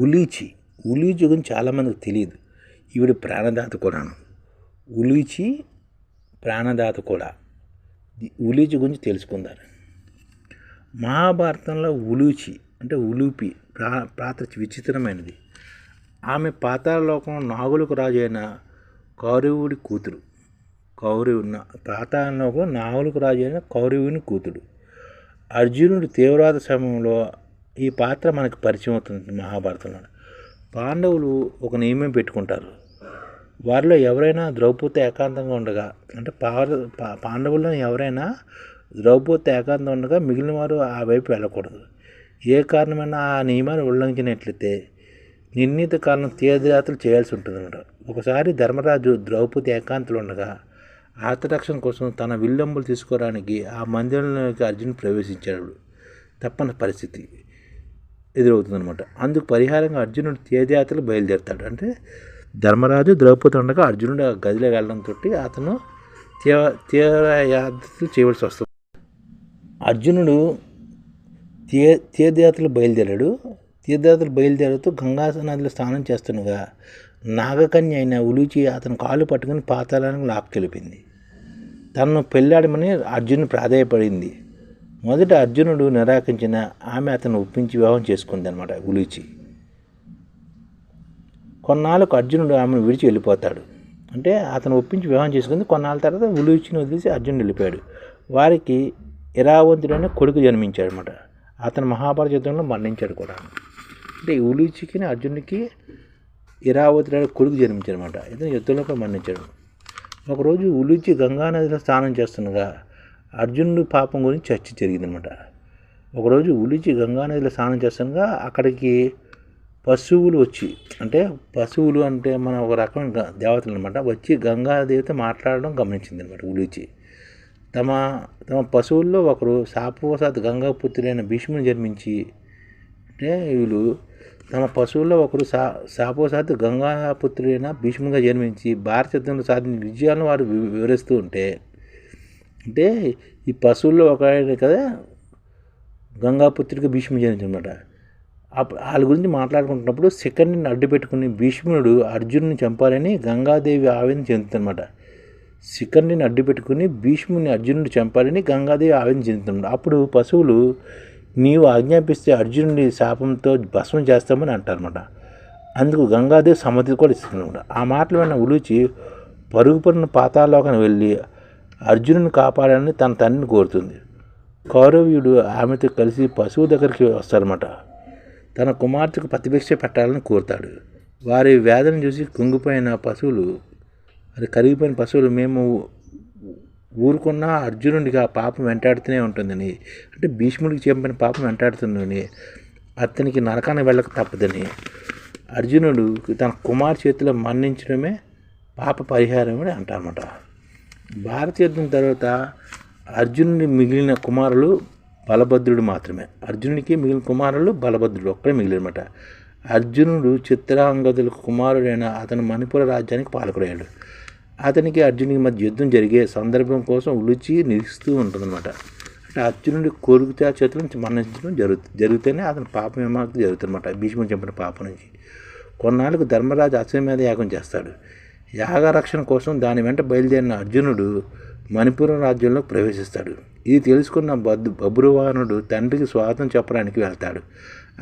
ఉలీచి. ఉలీచి గురించి చాలామందికి తెలియదు. ఈవిడ ప్రాణదాత కూడాను ఉలీచి ప్రాణదాత కూడా. ఉలీచి గురించి తెలుసుకుందారు మహాభారతంలో ఉలూచి అంటే ఉలూపి ప్రా పాత్ర విచిత్రమైనది. ఆమె పాతాళలోకం నాగులకు రాజు అయిన కౌరవుడి కూతురు. కౌరవుడు పాతాళలోకం నాగులకు రాజు అయిన కౌరవుని కూతుడు అర్జునుడి తీవ్రవాద సమయంలో ఈ పాత్ర మనకు పరిచయం అవుతుంది మహాభారతంలో పాండవులు ఒక నియమం పెట్టుకుంటారు. వారిలో ఎవరైనా ద్రౌపది ఏకాంతంగా ఉండగా అంటే పా- పాండవుల్లో ఎవరైనా ద్రౌపది ఏకాంతం ఉండగా మిగిలిన వారు ఆ వైపు వెళ్ళకూడదు. ఏ కారణమైనా ఆ నియమాన్ని ఉల్లంఘించినట్లయితే నిర్ణీత కాలం తీర్థయాత్రలు చేయాల్సి ఉంటుందన్నమాట. ఒకసారి ధర్మరాజు ద్రౌపది ఏకాంతలు ఉండగా ఆత్మరక్షణ కోసం తన విల్లంబులు తీసుకోవడానికి ఆ మందిరంలోకి అర్జున్ ప్రవేశించాడు. తప్పని పరిస్థితి. ఎదురవుతుందనమాట అందుకు పరిహారంగా అర్జునుడు తీర్థయాత్రలు బయలుదేరుతాడు. అంటే ధర్మరాజు ద్రౌపది ఉండగా అర్జునుడు గదిలో వెళ్ళడంతో అతను తీవ్ర తీవ్రయాత్రలు చేయవలసి వస్తుంది. అర్జునుడు తీ తీర్థయాత్రలు బయలుదేరాడు. తీర్థయాత్రలు బయలుదేరుతూ గంగా నదిలో స్నానం చేస్తుండగా నాగకన్య అయిన ఉలిచి అతను కాళ్ళు పట్టుకుని పాతాళానికి లాక్కెళ్ళిపోయింది. తనను పెళ్ళాడమని అర్జునుడు ప్రాధాయపడింది. మొదట అర్జునుడు నిరాకరించిన ఆమె అతను ఒప్పించి వివాహం చేసుకుంది అనమాట కొన్నాళ్ళకు అర్జునుడు ఆమెను విడిచి వెళ్ళిపోతాడు. అంటే అతను ఒప్పించి వివాహం చేసుకుంది. కొన్నాళ్ళ తర్వాత ఉలూచిని వదిలేసి అర్జునుడు వెళ్ళిపోయాడు. వారికి ఇరావంతుడైన కొడుకు జన్మించాడు అనమాట అతను మహాభారత యుద్ధంలో మరణించాడు కూడా. అంటే ఈ అర్జునుడికి ఇరావతుడైన కొడుకు జన్మించాడు అనమాట ఇతను యుద్ధంలో కూడా మరణించాడు. ఒకరోజు ఉలిచి గంగానదిలో స్నానం చేస్తుండగా అర్జునుడు పాపం గురించి చర్చ జరిగిందనమాట. ఒకరోజు ఉలిచి గంగానదిలో స్నానం చేస్తుండగా అక్కడికి పశువులు వచ్చి అంటే పశువులు అంటే మన ఒక రకమైన దేవతలు అనమాట వచ్చి గంగాదేవితో మాట్లాడడం గమనించింది అనమాట ఉలిచి. తమ తమ పశువుల్లో ఒకరు శాపవశాత్ గంగాపుత్రుడైన భీష్ముని జన్మించి అంటే వీళ్ళు తమ పశువుల్లో ఒకరు శా శాపవశాత్ గంగాపుత్రుడైన భీష్ముగా జన్మించి భారతదేశంలో సాధించిన విజయాలను వారు వివరిస్తూ ఉంటే అంటే ఈ పశువుల్లో ఒక ఆయన కదా గంగాపుత్రికి భీష్ముడు జన్మించనమాట అప్పుడు వాళ్ళ గురించి మాట్లాడుకుంటున్నప్పుడు శిఖరిని అడ్డు పెట్టుకుని భీష్ముడు అర్జునుని చంపాలని గంగాదేవి ఆవేదన చెందుతుందన్నమాట. శిఖర్ని అడ్డు పెట్టుకుని భీష్ముని అర్జునుడు చంపాలని గంగాదేవి ఆవేదన చెందుతున్నాడు అప్పుడు పశువులు నీవు ఆజ్ఞాపిస్తే అర్జునుడి శాపంతో భస్మం చేస్తామని అంటారన్నమాట. అందుకు గంగాదేవి సమ్మతి కూడా ఇస్తుందన్నమాట. ఆ మాటలు విన్న ఉలూచి పరుగుపడిన పరున వెళ్ళి అర్జునుని కాపాడాలని తన తండ్రిని కోరుతుంది. కౌరవ్యుడు ఆమెతో కలిసి పశువు దగ్గరికి వస్తారన్నమాట. తన కుమార్తెకు ప్రతిభిక్ష పెట్టాలని కోరుతాడు. వారి వేదన చూసి కుంగిపోయిన పశువులు అది కరిగిపోయిన పశువులు మేము ఊరుకున్న అర్జునుడికి ఆ పాపం వెంటాడుతూనే ఉంటుందని అంటే భీష్ముడికి చెప్పిన పాపం వెంటాడుతుందని అతనికి నరకాన్ని వెళ్ళక తప్పదని అర్జునుడు తన కుమార్ చేతిలో మరణించడమే పాప పరిహారం అని అంటారన్నమాట. భారత యుద్ధం తర్వాత అర్జునుడి మిగిలిన కుమారులు బలభద్రుడు మాత్రమే. అర్జునుడికి మిగిలిన కుమారులు బలభద్రుడు ఒక్కడే మిగిలినమాట. అర్జునుడు చిత్రాంగదుల కుమారుడైన అతను మణిపుర రాజ్యానికి పాలకుడయ్యాడు. అతనికి అర్జునుడికి మధ్య యుద్ధం జరిగే సందర్భం కోసం ఉలిచి నిలుస్తూ ఉంటుందన్నమాట. అంటే అర్జునుడి కోరికతే చేతులను మరణించడం జరుగుతుంది జరిగితేనే అతని పాపం విమానం జరుగుతుందన్నమాట. భీష్ముడు చంపిన పాపం నుంచి. కొన్నాళ్ళకు ధర్మరాజు అశ్వమేధ యాగం చేస్తాడు. యాగరక్షణ కోసం దాని వెంట బయలుదేరిన అర్జునుడు మణిపురం రాజ్యంలో ప్రవేశిస్తాడు. ఇది తెలుసుకున్న బద్దు బబ్రువాహనుడు తండ్రికి స్వాగతం చెప్పడానికి వెళ్తాడు.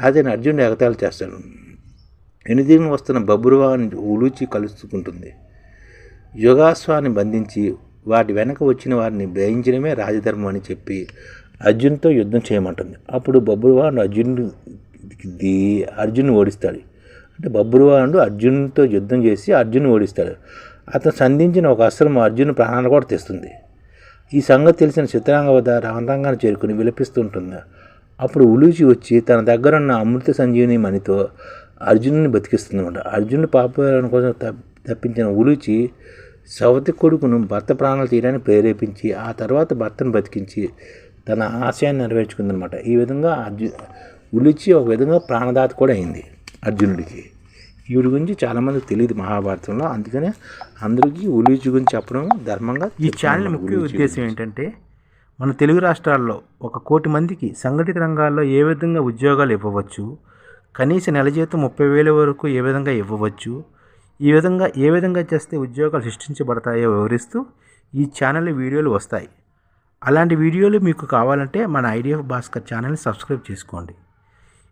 అతని అర్జునుడు ఎగతాళి చేస్తాడు. ఎనిదిగిన వస్తున్న బబ్రువాహన్ ఉలూచి కలుసుకుంటుంది. యుగాస్వాన్ని బంధించి వాటి వెనక వచ్చిన వారిని గ్రహించడమే రాజధర్మం అని చెప్పి అర్జున్తో యుద్ధం చేయమంటుంది. అప్పుడు బబ్రువాహనుడు అర్జునుడు అర్జున్ ఓడిస్తాడు. అంటే బబ్రువాహనుడు అర్జునుడితో యుద్ధం చేసి అర్జున్ ఓడిస్తాడు. అతను సంధించిన ఒక అస్త్రం అర్జున్ ప్రాణాలు కూడా తెస్తుంది. ఈ సంగతి తెలిసిన చిత్రాంగ వద్ద రామరంగాన్ని చేరుకుని విలపిస్తుంటుంది అప్పుడు ఉలూచి వచ్చి తన దగ్గర ఉన్న అమృత సంజీవిని మణితో అర్జునుని బతికిస్తుందన్నమాట. అర్జునుడు పాపం కోసం తప్పించిన ఉలూచి సవతి కొడుకును భర్త ప్రాణాలు తీయడానికి ప్రేరేపించి ఆ తర్వాత భర్తను బతికించి తన ఆశయాన్ని నెరవేర్చుకుందనమాట ఈ విధంగా అర్జు ఉలిచి ఒక విధంగా ప్రాణదాత కూడా అయింది. అర్జునుడికి. ఈవిడ గురించి చాలామందికి తెలియదు మహాభారతంలో. అందుకనే అందరికీ ఉలిచి గురించి చెప్పడం ధర్మంగా ఈ ఛానల్ ముఖ్య ఉద్దేశం ఏంటంటే మన తెలుగు రాష్ట్రాల్లో ఒక కోటి మందికి సంఘటిత రంగాల్లో ఏ విధంగా ఉద్యోగాలు ఇవ్వవచ్చు కనీస నెల జీతం ముప్పై వేల వరకు ఏ విధంగా ఇవ్వవచ్చు ఈ విధంగా ఏ విధంగా చేస్తే ఉద్యోగాలు సృష్టించబడతాయో వివరిస్తూ ఈ ఛానల్ వీడియోలు వస్తాయి. అలాంటి వీడియోలు మీకు కావాలంటే మన ఐడిఎఫ్ భాస్కర్ ఛానల్ని సబ్స్క్రైబ్ చేసుకోండి.